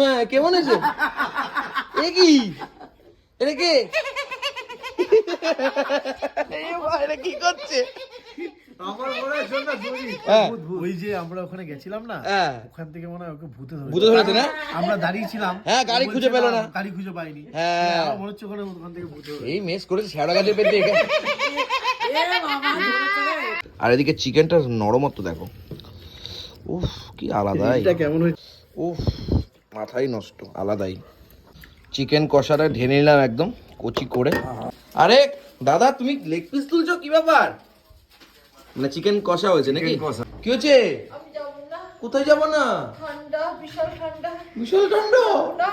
মা, কেমন আছে এ কি? এটা কে? এটা কি করছে? আমার হয়। ওই যে আমরা ওখানে গেছিলাম না হ্যাঁ। ওখান থেকে মনে হয় ওকে ভূতে ধরে ভূতে ধরেছে না? আমরা দাঁড়িয়ে ছিলাম হ্যাঁ, গাড়ি খুঁজে পেল না। গাড়ি খুঁজে পাইনি। হ্যাঁ। মনে হচ্ছে ওখানে ওখান থেকে ভূতে এই মেস করেছে পেটে আর এদিকে চিকেনটা নরমত্ব দেখো। উফ কি আলাদা এটা কেমন হয়েছে? উফ। মাথাই নষ্ট আলাদাই। চিকেন কষাটা ঢেনে নিলাম একদম কচি করে। আরে দাদা তুমি লেগ পিস তুলছো? কি ব্যাপার? মানে চিকেন কষা হয়েছে নাকি। কি হচ্ছে আমি যাব না। কোথায় যাব না? ঠান্ডা বিশাল ঠান্ডা। বিশাল ঠান্ডা?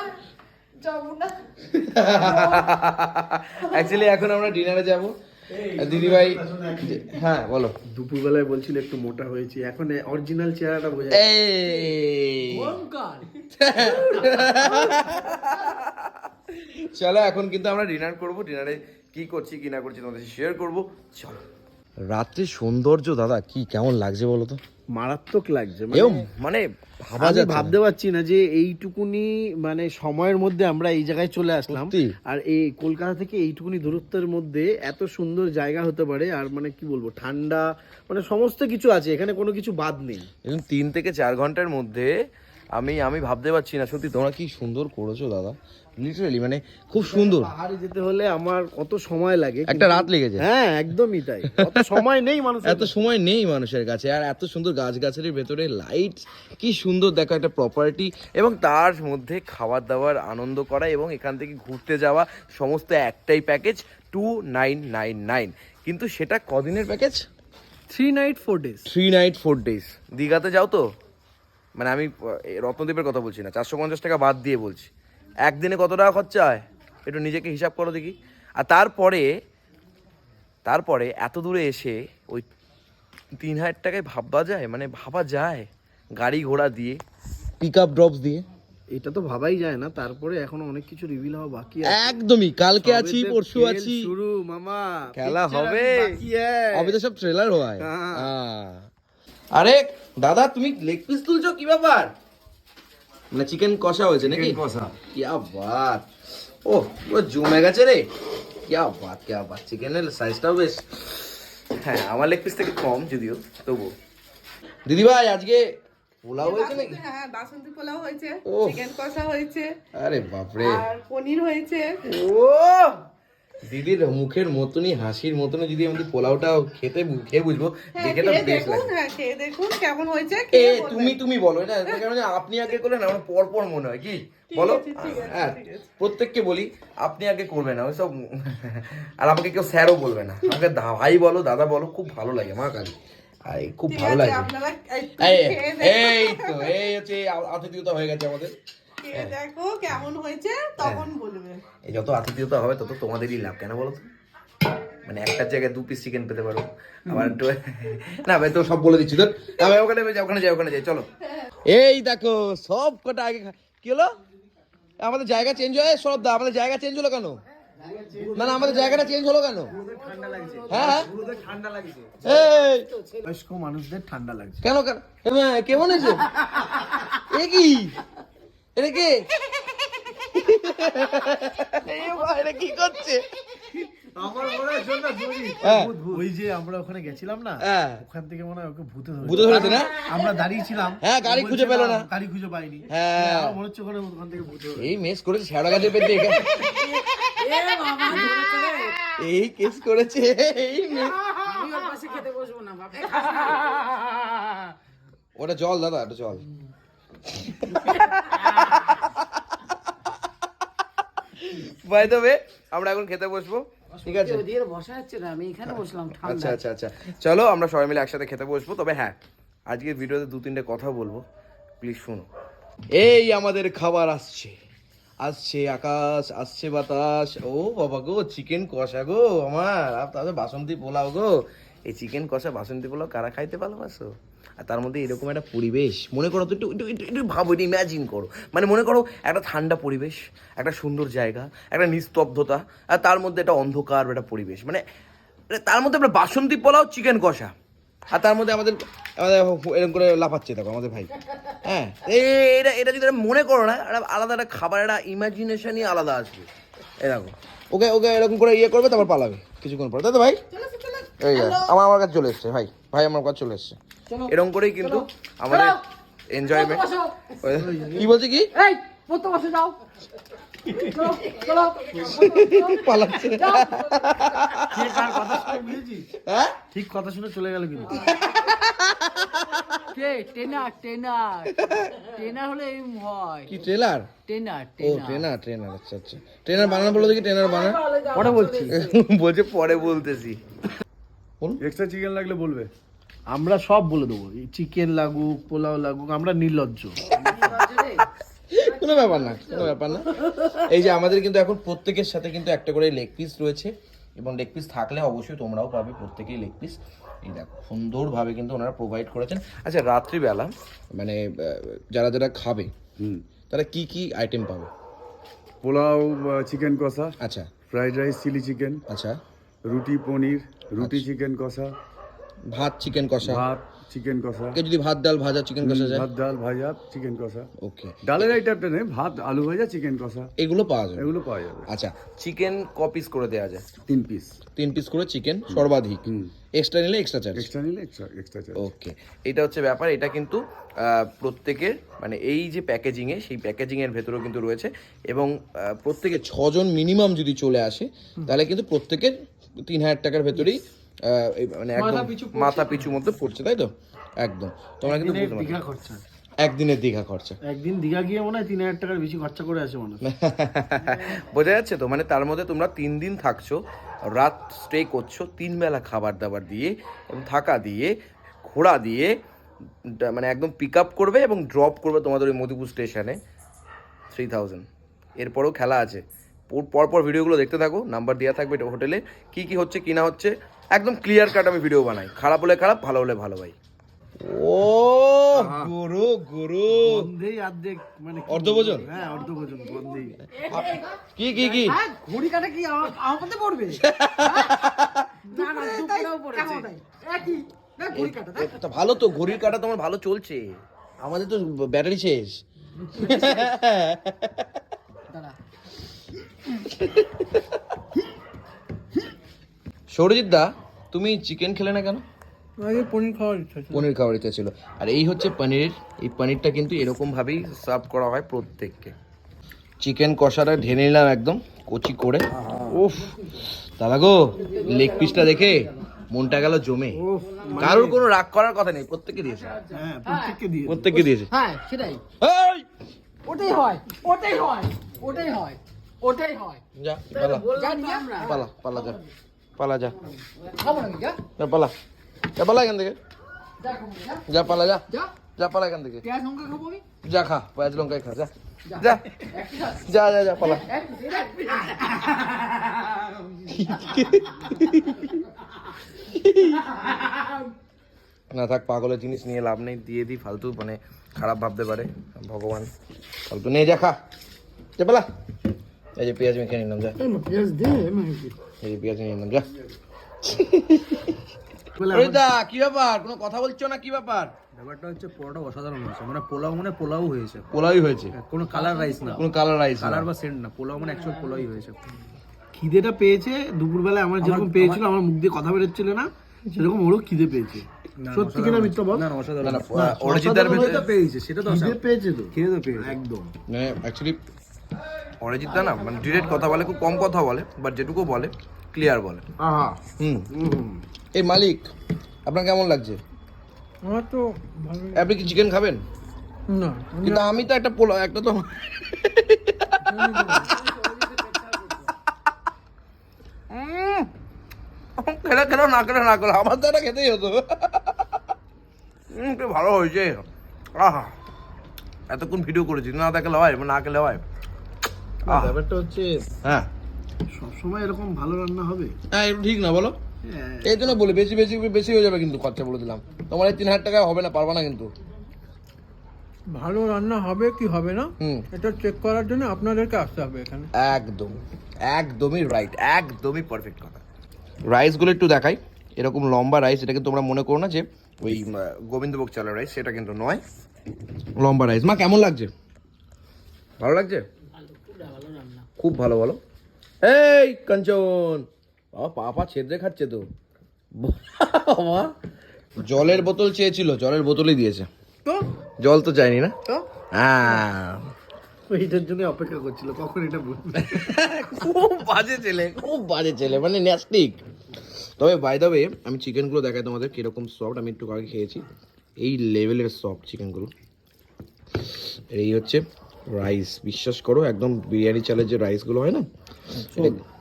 যাব না। অ্যাকচুয়ালি এখন আমরা ডিনারে যাব। দিদি ভাই হ্যাঁ বলো। দুপুরবেলায় বলছিল একটু মোটা হয়েছে এখন অরিজিনাল চেহারাটা বোঝা চলো এখন কিন্তু আমরা ডিনার করব। ডিনারে কি করছি কি না করছি তোমাদের শেয়ার করব। চলো। রাত্রে সৌন্দর্য দাদা কি কেমন লাগছে বলো তো? মারাত্মক লাগছে মানে ভাবা যাচ্ছে ভাবতে পারছি না যে এইটুকুনি মানে সময়ের মধ্যে আমরা এই জায়গায় চলে আসলাম। আর এই কলকাতা থেকে এইটুকুনি দূরত্বের মধ্যে এত সুন্দর জায়গা হতে পারে আর মানে কি বলব ঠান্ডা মানে সমস্ত কিছু আছে এখানে কোনো কিছু বাদ নেই। এবং তিন থেকে চার ঘণ্টার মধ্যে আমি আমি ভাবতে পারছি না সত্যি তোমরা কি সুন্দর করেছ দাদা। লিটারালি মানে খুব সুন্দর। পাহাড়ে যেতে হলে আমার কত সময় লাগে একটা রাত লেগে যায় হ্যাঁ একদমই তাই। কত সময় নেই মানুষ এত সময় নেই মানুষের কাছে আর এত সুন্দর গাছগাছালির ভেতরে লাইট কি সুন্দর দেখো একটা প্রপার্টি এবং তার মধ্যে খাবার দাবার আনন্দ করা এবং এখান থেকে ঘুরতে যাওয়া সমস্ত একটাই package two nine nine nine কিন্তু সেটা কদিনের package three night four days three night four days দীঘাতে যাও তো? মানে আমি রত্নদ্বীপের কথা বলছি না চারশো পঞ্চাশ টাকা বাদ দিয়ে বলছি। একদিনে কত টাকা খরচা হয়? একটু নিজেকে হিসাব করো দেখি। আর তারপরে তারপরে এত দূরে এসে ওই তিন হাজার টাকায় ভাববা যায়? মানে ভাবা যায় গাড়ি ঘোড়া দিয়ে। পিক আপ ড্রপস দিয়ে। এটা তো ভাবাই যায় না তারপরে এখনও অনেক কিছু রিভিল হওয়া বাকি আছে। একদমই কালকে আছি পরশু আছি। শুরু মামা। খেলা হবে। হবে তো সব ট্রেলার হয়। হ্যাঁ। আরে দাদা তুমি লেগ পিস তুলছো? কি ব্যাপার? মানে চিকেন কষা হয়েছে নাকি? কষা। কিয়া বাত ও পুরো জমে গেছে রে। কিয়া বাত কিয়া বাত চিকেনের সাইজটাও বেশ। হ্যাঁ আমার লেগ পিস থেকে কম যদিও তবু দিদি ভাই আজকে পোলাও হয়েছে নাকি? হ্যাঁ বাসন্তী পোলাও হয়েছে। চিকেন কষা হয়েছে। আরে বাপরে। আর পনির হয়েছে। ও দিদির মুখের মতনই হাসির মতনই যদি আমাদের পোলাওটা খেতে খেয়ে বুঝব হ্যাঁ দেখে তো বেশ লাগে। হ্যাঁ দেখুন কেমন হয়েছে এ তুমি তুমি বলো এটা কেন আপনি আগে করলেন আমার পর পর মনে হয় কি? বলো? হ্যাঁ প্রত্যেককে বলি আপনি আগে করবেন না ওইসব আর আমাকে কেউ স্যারও বলবে না। আমাকে ভাই বলো দাদা বলো খুব ভালো লাগে মা কালী। আই খুব ভালো লাগে। এই তো এই হচ্ছে আতিথেয়তা হয়ে গেছে আমাদের। দেখো কেমন হয়েছে তখন বলবে এই যত আতিথেয়তা হবে তত তোমাদেরই লাভ কেন বলো তো? মানে একটা জায়গায় দু পিস চিকেন পেতে পারো। আবার একটু না ভাই তো সব বলে দিচ্ছি তো ভাই ওখানে যাই ওখানে যাই ওখানে যাই চলো। এই দেখো সব কটা আগে কি হলো? আমাদের জায়গা চেঞ্জ হয়ে সব দা আমাদের জায়গা চেঞ্জ হলো কেন? না না আমাদের জায়গাটা চেঞ্জ হলো কেন? হ্যাঁ ঠান্ডা লাগছে এই। বয়স্ক মানুষদের ঠান্ডা লাগছে। কেন কেন? কেমন আছে? এ কি? এটা কে? এই কি করছে? আমার মনে হয় শোন না। ওই যে আমরা ওখানে গেছিলাম না হ্যাঁ। ওখান থেকে মনে হয় ওকে ভূতে ধরে ভূতে ধরেছে না? আমরা দাঁড়িয়ে ছিলাম হ্যাঁ, গাড়ি খুঁজে পেল না। গাড়ি খুঁজে পাইনি। হ্যাঁ। মনে হচ্ছে ওখানে ওখান থেকে ভূতে এই মেস করেছে এই কেস করেছে এই মেস। ওটা জল দাদা ওটা জল। বাই দ্য ওয়ে আমরা এখন খেতে বসবো। ঠিক আছে? বসা যাচ্ছে না আমি এখানে বসলাম আচ্ছা আচ্ছা আচ্ছা। চলো আমরা সবাই মিলে একসাথে খেতে বসবো। তবে হ্যাঁ আজকের ভিডিওতে দু তিনটে কথা বলব। প্লিজ শোনো। এই আমাদের খাবার আসছে। আসছে আকাশ আসছে বাতাস। ও বাবা গো চিকেন কষা গো আমার। আর তাদের বাসন্তী পোলাও গো। এই চিকেন কষা বাসন্তী পোলাও কারা খাইতে ভালোবাসো? আর তার মধ্যে এরকম একটা পরিবেশ। মনে করো তো একটু একটু একটু ভাবো একটু ইম্যাজিন করো। মানে মনে করো একটা ঠান্ডা পরিবেশ একটা সুন্দর জায়গা একটা নিস্তব্ধতা আর তার মধ্যে একটা অন্ধকার একটা পরিবেশ। মানে মানে তার মধ্যে একটা বাসন্তী পোলাও চিকেন কষা। আর তার মধ্যে আমাদের আমাদের এরকম করে লাফাচ্ছে দেখো আমাদের ভাই। হ্যাঁ এই এটা এটা যদি মনে করো না একটা আলাদা একটা খাবার একটা ইমাজিনেশনই আলাদা আসবে। এই দেখো ওকে ওকে এরকম করে ইয়ে করবে তারপর পালাবে কিছুক্ষণ পরে। তাই তো ভাই। এই আমার আমার কাছে চলে এসছে ভাই। ভাই আমার কাছে চলে এসছে। এরকম করেই কিন্তু আমাদের এনজয়মেন্ট কি বলছে কি? এই পড়তে বসে যাও। চলো চলো পালাচ্ছে। কথা শুনে হ্যাঁ? ঠিক কথা শুনে চলে গেল কিন্তু। টেনার টেনার হলে হয়। কি ট্রেলার? ও ট্রেনার। ট্রেনার আচ্ছা আচ্ছা। ট্রেনার বানানো বলো দেখি ট্রেনার পরে বলছি। বলছে পরে বলতেছি। এক্সট্রা চিকেন লাগলে বলবে। আমরা সব বলে দেবো। চিকেন লাগুক পোলাও লাগুক আমরা নির্লজ্জ। কোনো ব্যাপার না কোনো ব্যাপার না। এই যে আমাদের কিন্তু এখন প্রত্যেকের সাথে কিন্তু একটা করে লেগ পিস রয়েছে এবং লেগ পিস থাকলে অবশ্যই তোমরাও পাবে প্রত্যেকেই লেগ পিস এই দেখো সুন্দরভাবে কিন্তু ওনারা প্রোভাইড করেছেন। আচ্ছা রাত্রিবেলা মানে যারা যারা খাবে হুম। তারা কি কি আইটেম পাবে? পোলাও চিকেন কষা আচ্ছা। ফ্রাইড রাইস চিলি চিকেন আচ্ছা। রুটি পনির রুটি চিকেন কষা ভাত চিকেন কষা। ভাত চিকেন কষা। কেউ যদি ভাত ডাল ভাজা চিকেন কষা যায়? ভাত ডাল ভাজা চিকেন কষা। ওকে। ডালের আইটেমটা নেই ভাত আলু ভাজা চিকেন কষা। এগুলো পাওয়া যাবে? এগুলো পাওয়া যাবে। আচ্ছা। চিকেন ক পিস করে দেওয়া যায়? তিন পিস তিন পিস করে চিকেন সর্বাধিক। হুম। এক্সট্রা নিলে এক্সট্রা চার্জ এক্সট্রা নিলে এক্সট্রা এক্সট্রা চার্জ ওকে। এটা হচ্ছে ব্যাপার এটা কিন্তু প্রত্যেকের মানে এই যে প্যাকেজিংয়ে সেই প্যাকেজিংয়ের ভেতরেও কিন্তু রয়েছে এবং প্রত্যেকে ছজন মিনিমাম যদি চলে আসে তাহলে কিন্তু প্রত্যেকের তিন হাজার টাকার ভেতরেই মানে একদম মাথা পিছু মধ্যে পড়ছে তাই তো? একদম। তোমরা কিন্তু। দীঘা খরচা। একদিনের দীঘা খরচা। একদিন দীঘা গিয়ে মনে হয় তিন হাজার টাকার বেশি খরচা করে আসে মানুষ। বোঝা যাচ্ছে তো? মানে তার মধ্যে তোমরা তিন দিন থাকছো রাত স্টে করছ তিন বেলা খাবার দাবার দিয়ে এবং থাকা দিয়ে ঘোড়া দিয়ে মানে একদম পিক আপ করবে এবং ড্রপ করবে তোমাদের ওই মধুপুর স্টেশনে থ্রি থাউজেন্ড এরপরেও খেলা আছে। পরপর ভিডিওগুলো দেখতে থাকো নাম্বার দেওয়া থাকবে এটা হোটেলে কি কি হচ্ছে কি না হচ্ছে একদম ক্লিয়ার কাট আমি ভিডিও বানাই। খারাপ হলে খারাপ ভালো হলে ভালো ভাই। ও গুরু গুরু। গন্ধেই অর্ধেক মানে কি অর্ধভোজন? হ্যাঁ অর্ধভোজন গন্ধেই কি কি কি? হ্যাঁ ঘড়ি কাটা কি আমার পড়বে? না না দুপুরেও পড়েছে। একই। ভালো তো ঘড়ির কাটা তোমার ভালো চলছে। আমাদের তো ব্যাটারি শেষ। দাঁড়া। সৌরজিৎ দা তুমি চিকেন খেলে না কেন? আগে পনির খাওয়ার ইচ্ছা ছিল। পনির খাওয়ার ইচ্ছা ছিল। আর এই হচ্ছে পনিরের এই পনিরটা কিন্তু এরকম ভাবেই সার্ভ করা হয় প্রত্যেককে। চিকেন কষাটা ঢেলে নিলাম একদম কচি করে। উফ দাদা গো লেগ পিসটা দেখে মনটা গেল জমে। কারোর কোনো রাগ করার কথা নেই প্রত্যেককে দিয়েছে। হ্যাঁ প্রত্যেককে দিয়ে প্রত্যেককে দিয়েছে। হ্যাঁ সেটাই। ওটাই হয় ওটাই হয় ওটাই হয়। ওটাই হয়। যা পালা। জানি আমরা। পালা পালা যা। পালা যা। খাব নাকি যা? যা পালা। যা পালা এখান থেকে। যা খাব না, যা? যা পালা যা। যা? যা পালা এখান থেকে। পেঁয়াজ লঙ্কা খাব আমি? যা খা পেঁয়াজ লঙ্কাই খা যা। যা। যা। যা যা পালা। এক পিস, এক পিস। না থাক পাগলের জিনিস নিয়ে লাভ নেই দিয়ে দিই ফালতু মানে খারাপ ভাবতে পারে। ভগবান ফালতু। নেই যা খা। যা পালা। এই যে পেঁয়াজ মেখে নিলাম যা। পেঁয়াজ দে এই যে। পেঁয়াজ নিয়ে নিলাম যা। রোহিতদা, কি ব্যাপার? কোনো কথা বলছো না কি ব্যাপার? ব্যাপারটা হচ্ছে পোলাওটা অসাধারণ হয়েছে। মানে পোলাও মানে পোলাও হয়েছে। পোলাই হয়েছে? কোনো কালার রাইস না। কোনো কালার রাইস কালার বা সেন্ট না। পোলাও মানে অ্যাকচুয়াল পোলাই হয়েছে। খিদেটা পেয়েছে। দুপুরবেলা আমার যেরকম পেয়েছিল আমার মুখ দিয়ে কথা বেরোচ্ছিল না সেরকম ওরও খিদে পেয়েছে। সত্যি কিনা মিথ্যা বল? না অসাধারণ অরিজিতার পেয়েছে সেটা তো পেয়েছে তো? খিদে তো পেয়েছে। একদম। মানে অ্যাকচুয়ালি অরিজিৎ দা না মানে ডিরেক্ট কথা বলে খুব কম কথা বলে বাট যেটুকু বলে ক্লিয়ার বলে। আহা। হুম। এই মালিক আপনার কেমন লাগছে? আমার তো ভালো আপনি কি চিকেন খাবেন? না। কিন্তু আমি তো একটা পোলা একটা তো খেলে খেলো না খেলে না খেলো আমার তো এটা খেতেই হতো। ভালো হয়েছে। আহা। এতক্ষণ ভিডিও করেছি না দেখলে হয় না খেলে হয়। ব্যাপারটা হচ্ছে হ্যাঁ। সবসময় এরকম ভালো রান্না হবে। হ্যাঁ এটা ঠিক না বলো। হ্যাঁ, এই জন্য বলি বেশি বেশি বেশি হয়ে যাবে কিন্তু খরচা বলে দিলাম। তোমার এই তিন হাজার টাকা হবে না পারবা না কিন্তু। ভালো রান্না হবে কি হবে না হুম। এটা চেক করার জন্য আপনাদেরকে আসতে হবে এখানে। একদম একদমই রাইট একদমই পারফেক্ট কথা। রাইসগুলো একটু দেখাই। এরকম লম্বা রাইস এটা কিন্তু তোমরা মনে করো না যে ওই গোবিন্দভোগ চালের রাইস সেটা কিন্তু নয়। লম্বা রাইস মা কেমন লাগছে? ভালো লাগছে? খুব ভালো বলো। এই কাঞ্চন। বাবা পাপা ছেদরে খাচ্ছে তো। বাবা। জলের বোতল চেয়েছিল জলের বোতলই দিয়েছে। তো? জল তো চাইনি না? তো? হ্যাঁ। এইটার জন্য অপেক্ষা করছিল কখন এটা খুব বাজে ছেলে খুব বাজে ছেলে মানে ন্যাস্টিক তবে বাই দ্য ওয়ে আমি চিকেনগুলো দেখাই তোমাদের কীরকম সফট আমি একটু আগে খেয়েছি। এই লেভেলের সফট চিকেনগুলো এই হচ্ছে রাইস বিশ্বাস করো একদম বিরিয়ানি চালের যে রাইসগুলো হয় না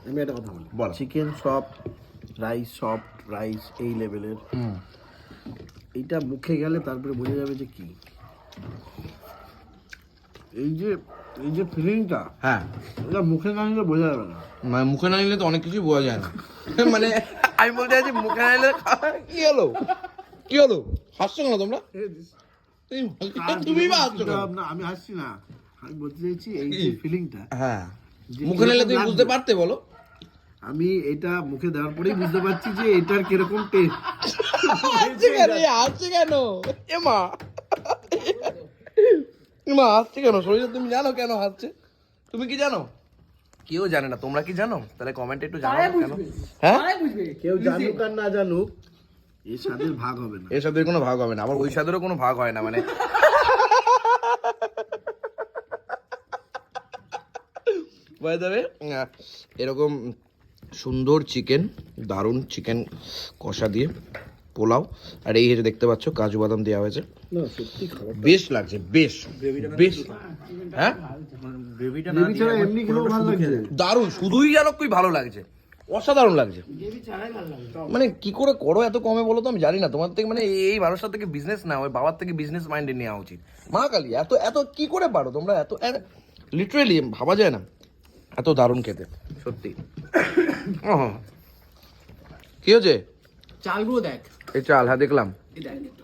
আমি একটা কথা বলি। বল। Chicken soft rice soft rice এই লেভেলের এইটা মুখে গেলে তারপরে বোঝা যাবে যে কি। এই যে এই যে ফিলিংটা হ্যাঁ। এটা মুখে না নিলে বোঝা যাবে না। মানে মুখে না নিলে তো অনেক কিছুই বোঝা যায় না। মানে আমি বলতে চাইছি মুখে না নিলে কি হলো? কি হলো? হাসছো কেন তোমরা? তুমি বা হাসছো না, আমি হাসছি না। আমি বলতে চাইছি এই যে ফিলিংটা হ্যাঁ। যে মুখে নিলে তুমি বুঝতে পারতে বলো। আমি এটা মুখে দেওয়ার পরেই বুঝতে পারছি যে এটার কীরকম টেস্ট হাসছে কেন? এ হাসছে কেন? এ মা। এ মা হাসছে কেন? শরীরে তুমি জানো কেন হাসছে? তুমি কি জানো? কেউ জানে না তোমরা কি জানো? তাহলে কমেন্টে একটু জানাও কেন? হ্যাঁ? কেউ জানুক আর না জানুক এর স্বাদের ভাগ হবে না। এর সাথে কোনো ভাগ হবে না। আবার ওই স্বাদেরও কোনো ভাগ হয় না মানে বাই দ্য এরকম সুন্দর চিকেন দারুণ চিকেন কষা দিয়ে পোলাও। আর এই যে দেখতে পাচ্ছ কাজু বাদাম দেওয়া হয়েছে। না সত্যি খাবার বেশ লাগছে বেশ বেশ। হ্যাঁ? দারুণ শুধুই যেন খুবই ভালো লাগছে। অসাধারণ লাগছে। মানে কি করে করো এত কমে বলো তো আমি জানি না। তোমার থেকে মানে এই মানুষটার থেকে বিজনেস না ওই বাবার থেকে বিজনেস মাইন্ডে নেওয়া উচিত। মা কালী এত এত কি করে পারো তোমরা? এত লিটারেলি ভাবা যায় না। এত দারুণ খেতে। সত্যি। ওহ। কি হয়েছে? চালগুলো দেখ। এই চাল হ্যাঁ দেখলাম।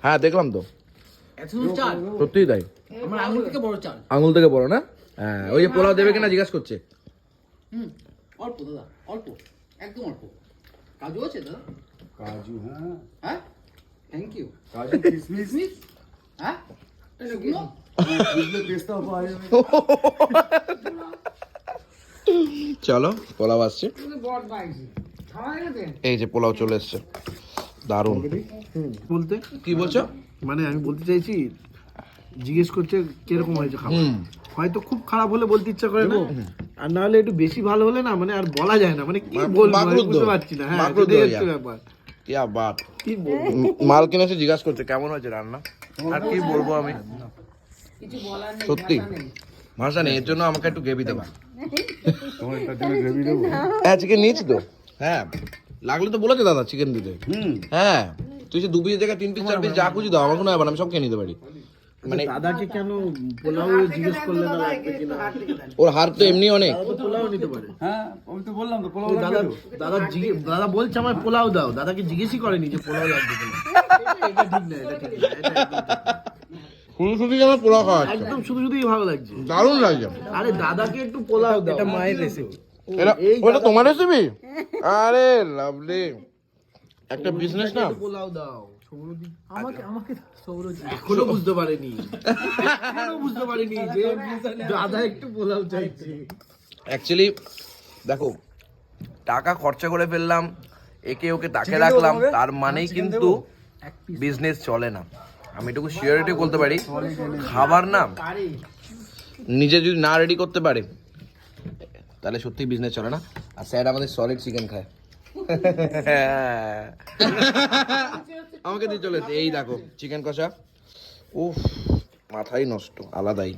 হ্যাঁ দেখলাম তো। এত সুন্দর চাল। সত্যিই তাই। আমার আঙুল থেকে বড় চাল। আঙুল থেকে বড় না? হ্যাঁ ওই যে পোলাও দেবে কিনা জিজ্ঞাসা করছে। হুম অল্প দাদা অল্প। একদম অল্প। কাজু আছে দাদা? কাজু হ্যাঁ। হ্যাঁ? থ্যাংক ইউ কাজু কিশমিশ মিস হ্যাঁ? শুকনো বুঝলে টেস্টটাও পাওয়া যাবে চলো পোলাও আসছে। বড় পাইছি খাওয়া গেছে এই যে পোলাও চলে এসছে। দারুণ। বলতে? কি বলছো? মানে আমি বলতে চাইছি জিজ্ঞেস করছে কীরকম হয়েছে খাবার। হয়তো খুব খারাপ হলে বলতে ইচ্ছা করে না। আর না হলে একটু বেশি ভালো হলে না মানে আর বলা যায় না। মানে কি বলব বুঝতে পারছি না। হ্যাঁ। ব্যাপার। ইয়া বাত কি বলব? মাল কিনে এসে জিজ্ঞাসা করছে কেমন হয়েছে রান্না? আর কি বলব আমি? কিছু বলার নেই সত্যি। ভাষা নেই। এর জন্য আমাকে একটু গেবি দেবা। দেবো। হ্যাঁ চিকেন নিয়েছি তো। হ্যাঁ লাগলে তো বলেছে দাদা চিকেন দিতে। হুম। হ্যাঁ তুই সে দু পিসের জায়গায় তিন পিস চার পিস যা খুঁজি দাও আমার কোনো ব্যাপার আমি সব খেয়ে নিতে পারি। মানে দাদাকে কেন পোলাও জিজ্ঞেস করলে না লাগবে কিনা ওর হার তো এমনি অনেক। তো পোলাও নিতে পারে। হ্যাঁ আমি তো বললাম তো পোলাও দাদা দাদা দাদা বলছে আমায় পোলাও দাও। দাদাকে জিজ্ঞেসই করেনি যে পোলাও লাগবে কিনা। এটা ঠিক না এটা ঠিক না এটা একদম ঠিক না। শুধু শুধু যেন পোলাও খাওয়া একদম শুধু শুধুই ভালো লাগছে। দারুণ লাগছে। আরে দাদাকে একটু পোলাও দাও। এটা মায়ের রেসিপি এটা ওটা তোমার রেসিপি আরে লাভলি। একটা বিজনেস না? পোলাও দাও। আমাকে আমাকে সৌরজি এখনও বুঝতে পারেনি। এখনও বুঝতে পারেনি যে দাদা একটু পোলাও চাইছে। অ্যাকচুয়ালি দেখো টাকা খরচা করে ফেললাম একে ওকে তাকে রাখলাম তার মানেই কিন্তু বিজনেস চলে না। আমি এটুকু শিওরিটি বলতে পারি, খাবার না নিজে যদি না রেডি করতে পারে, তাহলে সত্যি বিজনেস চলে না। আর স্যার আমাদের সলিড চিকেন খায়। আমাকে দিয়ে চলেছে এই দেখো চিকেন কষা। উফ, মাথাই নষ্ট, আলাদাই।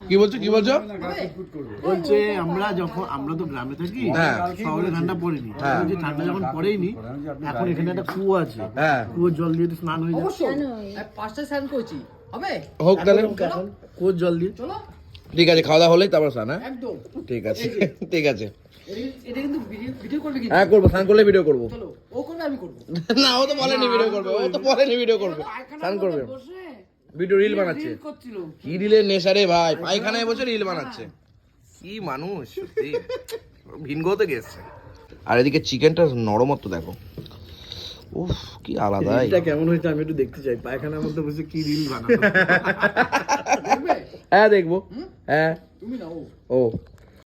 কি বলছো কি বলছো? বলছে আমরা যখন আমরা তো গ্রামে থাকি হ্যাঁ। শহরে ঠান্ডা পড়েনি। হ্যাঁ। ঠান্ডা যখন পড়েইনি এখন এখানে একটা কুয়ো আছে। হ্যাঁ। কুয়োর জল দিয়ে তো স্নান হয়ে যায়। অবশ্যই আমি পাঁচটা স্নান করছি। হবে? হোক তাহলে। কুয়োর জল দিয়ে। চলো। ঠিক আছে খাওয়া দাওয়া হলেই তারপর স্নান হ্যাঁ? একদম। ঠিক আছে ঠিক আছে। হ্যাঁ করব স্নান করলে ভিডিও করব। চলো ও করবে আমি করব। না ও তো বলেনি ভিডিও করবে ও তো বলেনি ভিডিও করবে। স্নান করবে। বসে ভিডিও রিল বানাচ্ছে। কি রিলের নেশারে ভাই? পায়খানায় বসে রিল বানাচ্ছে। কি মানুষ সত্যি। ভিনগোতে গেছে আর এদিকে চিকেনটা নরমত্ব দেখো। উফ কি আলাদা এটা কেমন হয়েছে আমি একটু দেখতে চাই। পায়খানার মধ্যে বসে কি রিল বানাবো হ্যাঁ দেখব। হ্যাঁ। তুমি না ও ও।